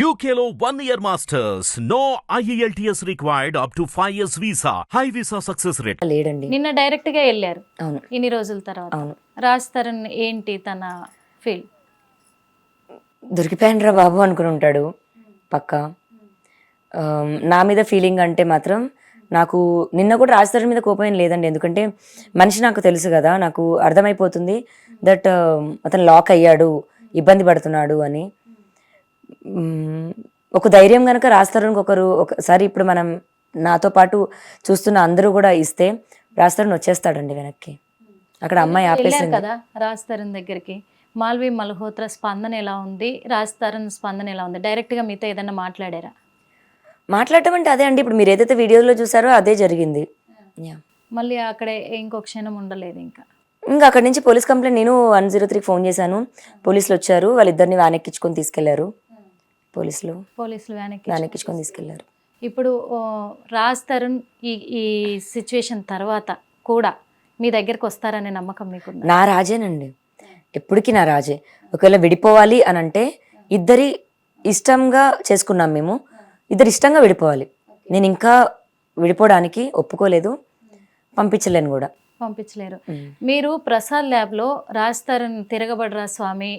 UKLO one year masters. No E IELTS required up to 5 years visa. High visa success rate. లేడండి. నిన్న డైరెక్ట్గా వెళ్ళారు. అవును. ఇన్ని రోజుల తర్వాత. అవును. రాజ్ తరుణ్ ఏంటి తన ఫీల్? దొరికిపోయానురా బాబు అనుకుని ఉంటాడు. పక్క. నా మీద ఫీలింగ్ అంటే మాత్రం నాకు నిన్న కూడా రాజధాని మీద కోపం ఏం లేదండి. ఎందుకంటే మనిషి నాకు తెలుసు కదా. నాకు అర్థమైపోతుంది దట్ అతను లాక్ అయ్యాడు. ఇబ్బంది పడుతున్నాడు అని. ఒక ధైర్యం కనుక రాస్తారని ఒకరు ఒకసారి ఇప్పుడు మనం నాతో పాటు చూస్తున్న అందరూ కూడా ఇస్తే రాస్తారని వచ్చేస్తాడండి వెనక్కి. అక్కడ అమ్మాయి ఆపేసింది. కదా రాజ్ తరుణ్ దగ్గరికి. మాల్వి మల్హోత్రా స్పందన ఎలా ఉంది? రాజ్ తరుణ్ స్పందన ఎలా ఉంది? డైరెక్ట్గా మీతో ఏదైనా మాట్లాడారా? మాట్లాడటం అంటే అదే అండి. ఇప్పుడు మీరు ఏదైతే వీడియోలో చూసారో అదే జరిగింది. మళ్ళీ అక్కడే ఇంకో క్షణం ఉండలేదు ఇంకా. ఇంకా అక్కడి నుంచి పోలీస్ కంప్లైంట్ నేను వన్ జీరో త్రీకి ఫోన్ చేశాను. పోలీసులు వచ్చారు. వాళ్ళిద్దరిని వ్యాన్ ఎక్కించుకొని తీసుకెళ్ళారు. పోలీసులు పోలీసులు వ్యాన్ ఎక్కించుకొని తీసుకెళ్ళారు. ఇప్పుడు రాజ్ తరుణ్ ఈ ఈ సిచ్యువేషన్ తర్వాత కూడా మీ దగ్గరికి వస్తారనే నమ్మకం మీకుందా? నా రాజేనండి. ఎప్పటికీ నా రాజే. ఒకవేళ విడిపోవాలి అని అంటే ఇద్దరి ఇష్టంగా చేసుకున్నాం మేము. ఇద్దరు ఇష్టంగా విడిపోవాలి. నేను ఇంకా విడిపోవడానికి ఒప్పుకోలేదు. పంపించలేను కూడా. పంపించలేరు. మీరు ప్రసాద్ ల్యాబ్లో రాజ్ తరుణ్ తిరగబడరా స్వామి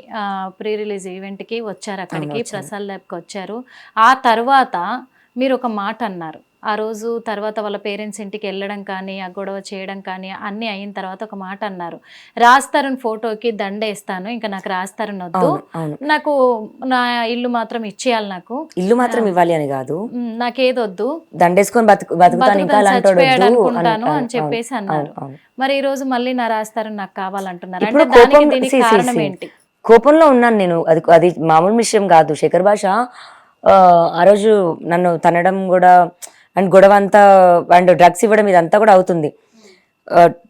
ప్రీ రిలీజ్ ఈవెంట్కి వచ్చారు అక్కడికి. ప్రసాద్ ల్యాబ్కి వచ్చారు ఆ తర్వాత మీరు ఒక మాట అన్నారు ఆ రోజు తర్వాత వాళ్ళ పేరెంట్స్ ఇంటికి వెళ్ళడం కానీ ఆ గొడవ చేయడం కానీ అన్నీ అయిన తర్వాత ఒక మాట అన్నారు. రాజ్ తరుణ్ ఫోటోకి దండేస్తాను ఇంకా నాకు రాజ్ తరుణ్ వద్దు. నాకు నా ఇల్లు మాత్రం ఇచ్చేయాలి నాకు. ఇల్లు మాత్రం ఇవ్వాలి అని కాదు. నాకేదొద్దు దండేసుకొని అనుకుంటాను అని- చెప్పేసి అన్నారు. మరి ఈ రోజు మళ్ళీ నా రాస్తారు నాకు కావాలంటున్నారు. అంటే దానికి దీనికి కారణం. ఏంటి? కోపంలో ఉన్నాను నేను. అది అది మామూలు విషయం కాదు. శేఖర్ భాష ఆ రోజు నన్ను తనడం కూడా అండ్ గొడవ అంతా అండ్ డ్రగ్స్ ఇవ్వడం ఇదంతా కూడా అవుతుంది.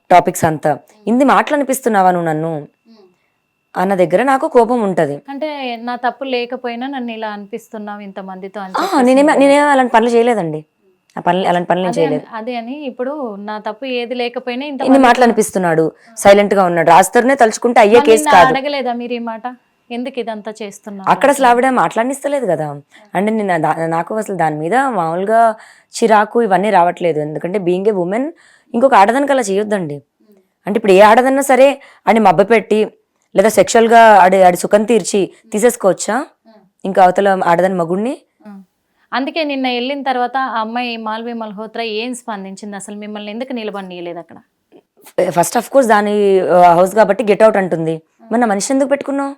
టాపిక్స్ అంతా. ఇన్ని మాటలు అనిపిస్తున్నావా నువ్వు నన్ను? అన్న దగ్గర నాకు కోపం ఉంటది. అంటే నా తప్పు లేకపోయినా నన్ను ఇలా అనిపిస్తున్నావు ఇంత మందితో నేనేమే నేనేమో అలాంటి పనులు చేయలేదండి. ఆ పనులు అలాంటి పనులు నేను చేయలేదు. అని- అదే అని ఇప్పుడు నా తప్పు ఏది లేకపోయినా ఇంత మాటలు అనిపిస్తున్నాడు. సైలెంట్గా ఉన్నాడు. రాస్తారనే తలుచుకుంటే అయ్యే కేసు కాదు. అడగలేదా మీరు ఈ మాట? ఎందుకు ఇదంతా చేస్తున్నా అక్కడ అసలు ఆవిడ మాట్లాడిస్తలేదు కదా. అంటే నేను నాకు అసలు దాని మీద మామూలుగా చిరాకు ఇవన్నీ రావట్లేదు. ఎందుకంటే బీయింగ్ ఏ ఉమెన్ ఇంకొక ఆడదానికి అలా చేయొద్దండి. అంటే ఇప్పుడు ఏ ఆడదన్నా సరే అని మబ్బ పెట్టి లేదా sexual గా ఆడి ఆడి సుఖం తీర్చి తీసేసుకోవచ్చా? ఇంకా అవతల ఆడదాని మగుడిని అందుకే నిన్న వెళ్ళిన తర్వాత ఆ అమ్మాయి మాల్వి మల్హోత్రా ఏం స్పందించింది? అసలు మిమ్మల్ని ఎందుకు నిలబడియలేదు అక్కడ? ఫస్ట్ ఆఫ్ కోర్స్ దాని హౌస్ కాబట్టి గెట్ అవుట్ అంటుంది. మరి నా మనిషి ఎందుకు పెట్టుకున్నావు?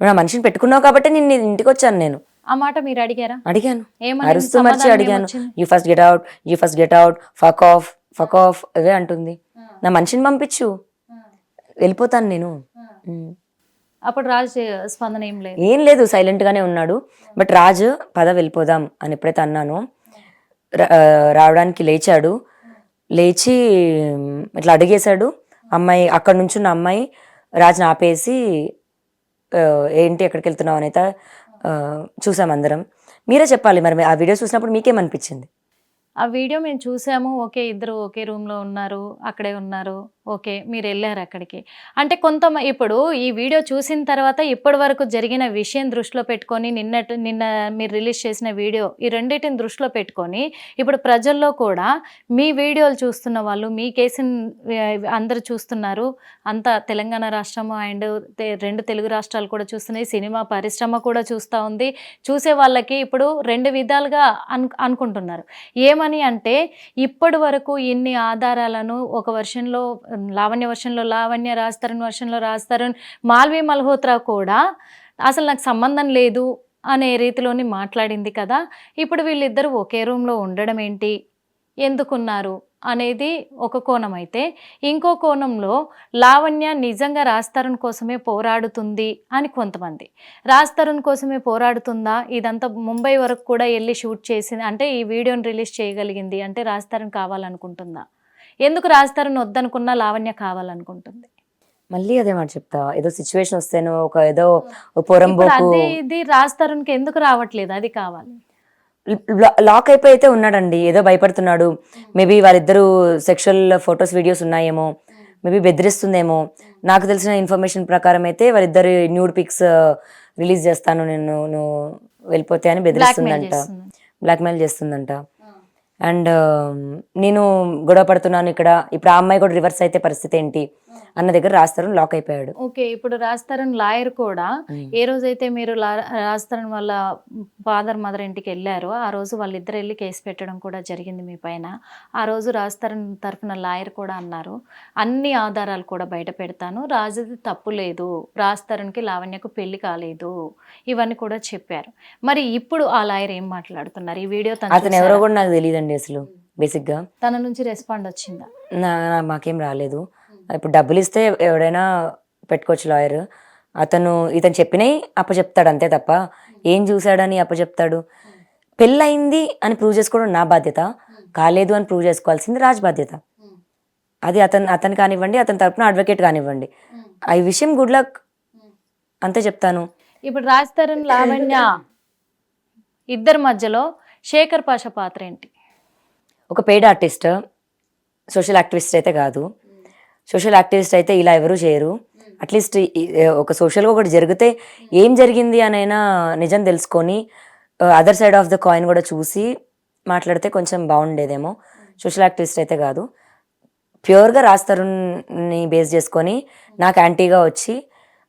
నా మనిషిని పెట్టుకున్నావు కాబట్టి నేను ఇంటికి వచ్చాను నేను. ఆ మాట మీరు అడిగారా? అడిగాను. అరుస్తూ మర్చి అడిగాను? You first get out you first get out fuck off fuck off away అంటుంది. నా మనిషిని పంపించు. వెళ్ళిపోతాను నేను. అప్పుడు రాజ్ స్పందన ఏం లేదు. ఏం లేదు సైలెంట్ గానే ఉన్నాడు. బట్ రాజు పద వెళ్ళిపోదాం అని ఎప్పుడైతే అన్నానో రావడానికి లేచాడు. లేచి ఇట్లా అడిగేశాడు. అమ్మాయి అక్కడ నుంచున్న అమ్మాయి రాజుని ఆపేసి ఏంటి ఎక్కడికి వెళ్తున్నావు అనేది చూసాం అందరం. మీరే చెప్పాలి మరి ఆ వీడియో చూసినప్పుడు మీకేమనిపించింది? ఆ వీడియో మేము చూసాము. ఓకే ఇద్దరు ఒకే రూమ్లో ఉన్నారు అక్కడే ఉన్నారు. ఓకే మీరు వెళ్ళారు అక్కడికి. అంటే కొంత ఇప్పుడు ఈ వీడియో చూసిన తర్వాత ఇప్పటి వరకు జరిగిన విషయం దృష్టిలో పెట్టుకొని నిన్నటి నిన్న మీరు రిలీజ్ చేసిన వీడియో ఈ రెండింటిని దృష్టిలో పెట్టుకొని ఇప్పుడు ప్రజల్లో కూడా మీ వీడియోలు చూస్తున్న వాళ్ళు మీ కేసుని అందరు చూస్తున్నారు. అంత తెలంగాణ రాష్ట్రం అండ్ రెండు తెలుగు రాష్ట్రాలు కూడా చూస్తున్నాయి. సినిమా పరిశ్రమ కూడా చూస్తూ ఉంది. చూసే వాళ్ళకి ఇప్పుడు రెండు విధాలుగా అను అనుకుంటున్నారు. ఏమని అంటే ఇప్పటి వరకు ఇన్ని ఆధారాలను ఒక వర్షంలో లావణ్య వర్షంలో లావణ్య రాస్తారని రాజ్ రాస్తారని మాల్వి మల్హోత్రా కూడా అసలు నాకు సంబంధం లేదు అనే రీతిలోని మాట్లాడింది కదా. ఇప్పుడు వీళ్ళిద్దరూ ఒకే రూమ్లో ఉండడం ఏంటి? ఎందుకున్నారు? అనేది ఒక కోణం అయితే ఇంకో కోణంలో లావణ్య నిజంగా రాస్తారన్ కోసమే పోరాడుతుంది అని కొంతమంది. రాస్తారన్ కోసమే పోరాడుతుందా? ఇదంతా ముంబై వరకు కూడా వెళ్ళి షూట్ చేసింది అంటే ఈ వీడియోని రిలీజ్ చేయగలిగింది అంటే రాస్తారన్ కావాలనుకుంటుందా? ఎందుకు రాస్తారని వద్దనుకున్నా లావణ్య కావాలనుకుంటుంది. మళ్ళీ అదే మాట చెప్తా. ఏదో సిచ్యువేషన్ వస్తేనో ఒక ఏదో పొరంబోకు అదే ఇది రాస్తారన్కి ఎందుకు రావట్లేదు? అది కావాలి. లాక్ అయిపోయి అయితే ఉన్నాడండి. ఏదో భయపడుతున్నాడు. మేబీ వాళ్ళిద్దరూ సెక్షువల్ ఫొటోస్ వీడియోస్ ఉన్నాయేమో. మేబీ బెదిరిస్తుందేమో. నాకు తెలిసిన ఇన్ఫర్మేషన్ ప్రకారం అయితే వాళ్ళిద్దరు న్యూడ్ పిక్స్ రిలీజ్ చేస్తాను. నేను నువ్వు వెళ్ళిపోతే అని బెదిరిస్తుందంట. బ్లాక్మెయిల్ చేస్తుందంట. అండ్ నేను గొడవ పడుతున్నాను ఇక్కడ. ఇప్పుడు ఆ అమ్మాయి కూడా రివర్స్ అయితే పరిస్థితి ఏంటి? అన్న దగ్గర రాస్తారు లాక్ అయిపోయాడు. ఓకే ఇప్పుడు రాస్తారని లాయర్ కూడా ఏ రోజైతే మీరు రాస్తారని వాళ్ళ ఫాదర్ మదర్ ఇంటికి వెళ్ళారో ఆ రోజు వాళ్ళిద్దరు వెళ్ళి కేసు పెట్టడం కూడా జరిగింది మీ పైన. ఆ రోజు రాస్తారని తరఫున లాయర్ కూడా అన్నారు. అన్ని ఆధారాలు కూడా బయట పెడతాను. రాజుది తప్పు లేదు. రాస్తారనికి లావణ్యకు పెళ్ళి కాలేదు. ఇవన్నీ కూడా చెప్పారు. మరి ఇప్పుడు ఆ లాయర్ ఏం మాట్లాడుతున్నారు? ఈ వీడియో తను అతను ఎవరో? కూడా నాకు తెలియదండి అసలు బేసిక్గా తన నుంచి రెస్పాండ్ వచ్చిందా? నా- మాకేం రాలేదు. ఇప్పుడు డబ్బులు ఇస్తే ఎవడైనా పెట్టుకోవచ్చు లాయర్. అతను ఇతను చెప్పినవి అప్పచెప్తాడు అంతే తప్ప ఏం చూశాడని అప్పచెప్తాడు? పెళ్ళయింది అని ప్రూవ్ చేసుకోవడం నా బాధ్యత. కాలేదు అని ప్రూవ్ చేసుకోవాల్సింది రాజ్ బాధ్యత. అది అతను అతను కానివ్వండి అతని తరపున అడ్వకేట్ కానివ్వండి. ఈ విషయం గుడ్ లక్. అంతే చెప్తాను. ఇప్పుడు రాస్తారని లావణ్య ఇద్దరి మధ్యలో శేఖర్ పాష పాత్ర ఏంటి? ఒక పెయిడ్ ఆర్టిస్ట్ సోషల్ యాక్టివిస్ట్ అయితే కాదు. సోషల్ యాక్టివిస్ట్ అయితే ఇలా ఎవరు చేయరు. అట్లీస్ట్ ఒక సోషల్గా ఒకటి జరిగితే ఏం జరిగింది అనైనా నిజం తెలుసుకొని other side of the coin కూడా చూసి మాట్లాడితే కొంచెం బాగుండేదేమో. సోషల్ యాక్టివిస్ట్ అయితే కాదు. ప్యూర్గా రాస్తారుని బేస్ చేసుకొని నాకు యాంటీగా వచ్చి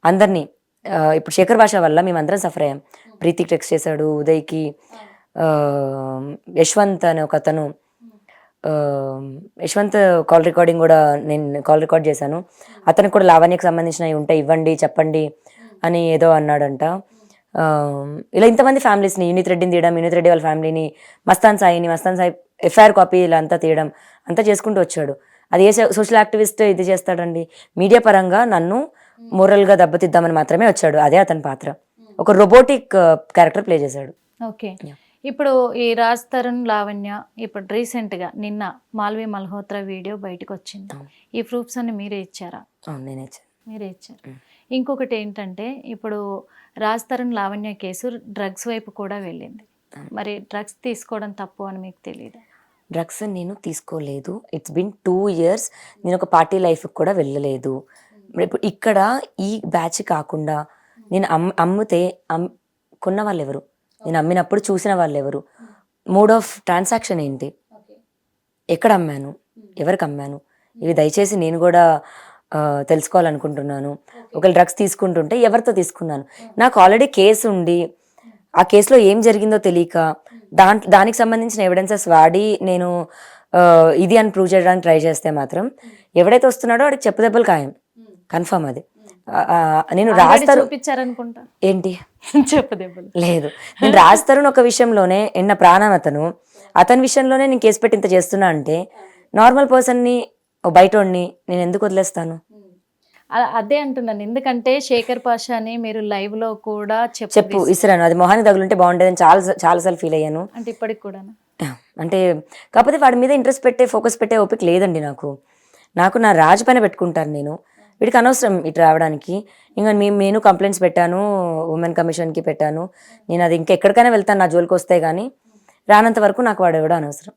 అందరినీ ఇప్పుడు శేఖర్ భాష వల్ల మేమందరం సఫర్ అయ్యాం. ప్రీతికి టెక్స్ట్ చేశాడు ఉదయ్కి యశ్వంత్ అనే ఒక అతను యశ్వంత్ కాల్ రికార్డింగ్ కూడా నేను కాల్ రికార్డ్ చేశాను. అతనికి కూడా లావణ్యకు సంబంధించినవి ఉంటాయి ఇవ్వండి చెప్పండి అని ఏదో అన్నాడంట. ఇలా ఇంతమంది ఫ్యామిలీస్ని యూనిత్ రెడ్డిని తీయడం యూనిత్ రెడ్డి వాళ్ళ ఫ్యామిలీని మస్తాన్ సాయిని మస్తాన్ సాయి ఎఫ్ఐఆర్ కాపీ ఇలా అంతా తీయడం అంతా చేసుకుంటూ వచ్చాడు. అది ఏ సోషల్ యాక్టివిస్ట్ ఇది చేస్తాడండి? మీడియా పరంగా నన్ను మోరల్గా దెబ్బతిద్దామని మాత్రమే వచ్చాడు. అదే అతని పాత్ర. ఒక రోబోటిక్ క్యారెక్టర్ ప్లే చేశాడు. ఓకే. ఇప్పుడు ఈ రాజ్ తరుణ్ లావణ్య ఇప్పుడు recent గా నిన్న మాల్వి మల్హోత్రా వీడియో బయటకు వచ్చింది. ఈ ప్రూఫ్స్ అన్ని మీరే ఇచ్చారా? నేనే ఇచ్చాను. మీరే ఇచ్చారు. ఇంకొకటి ఏంటంటే ఇప్పుడు రాజ్ తరుణ్ లావణ్య కేసు డ్రగ్స్ వైపు కూడా వెళ్ళింది. మరి డ్రగ్స్ తీసుకోవడం తప్పు అని మీకు తెలియదు డ్రగ్స్ నేను తీసుకోలేదు. ఇట్స్ బిన్ టూ ఇయర్స్ నేను ఒక పార్టీ లైఫ్కి కూడా వెళ్ళలేదు. ఇప్పుడు ఇక్కడ ఈ బ్యాచ్ కాకుండా నేను అమ్ అమ్మితే అమ్ కొన్న వాళ్ళు ఎవరు? నేను అమ్మినప్పుడు చూసిన వాళ్ళు ఎవరు మోడ్ ఆఫ్ ట్రాన్సాక్షన్ ఏంటి? ఎక్కడ అమ్మాను? ఎవరికి అమ్మాను? ఇవి దయచేసి నేను కూడా తెలుసుకోవాలనుకుంటున్నాను. ఒకవేళ డ్రగ్స్ తీసుకుంటుంటే ఎవరితో తీసుకున్నాను? నాకు ఆల్రెడీ కేసు ఉండి ఆ కేసులో ఏం జరిగిందో తెలియక దాంట్ దానికి సంబంధించిన ఎవిడెన్సెస్ వాడి నేను ఇది అని ప్రూవ్ చేయడానికి ట్రై చేస్తే మాత్రం ఎవడైతే వస్తున్నాడో వాడికి చెప్పు దెబ్బలు ఖాయం. కన్ఫర్మ్ అది. నేను రాస్తారు చూపించారనుకుంటా. ఏంటి? లేదు. నేను రాస్తారుని ఒక విషయంలోనే ఎన్న ప్రాణం అతను. అతని విషయంలోనే నేను కేసు పెట్టి ఇంత చేస్తున్నా అంటే నార్మల్ పర్సన్ని బయటోడిని నేను ఎందుకు వదిలేస్తాను? అదే అంటున్నాను. ఎందుకంటే శేఖర్ పాషాని మీరు లైవ్లో కూడా చెప్పు చెప్పు ఇసురాను అది మొహాన్ని తగులుంటే బాగుండేదని చాలా చాలాసార్లు ఫీల్ అయ్యాను. అంటే ఇప్పటికి కూడా అంటే కాకపోతే వాడి మీద ఇంట్రెస్ట్ పెట్టే ఫోకస్ పెట్టే ఓపిక లేదండి నాకు. నాకు నా రాజు పైన పెట్టుకుంటాను నేను. వీడికి అనవసరం ఇటు రావడానికి. ఇంకా మేము నేను కంప్లైంట్స్ పెట్టాను ఉమెన్ కమిషన్కి పెట్టాను. నేను అది ఇంకెక్కడికైనా వెళ్తాను నా జోలికి వస్తే కానీ రానంత వరకు నాకు వాడు ఎవడో అనవసరం.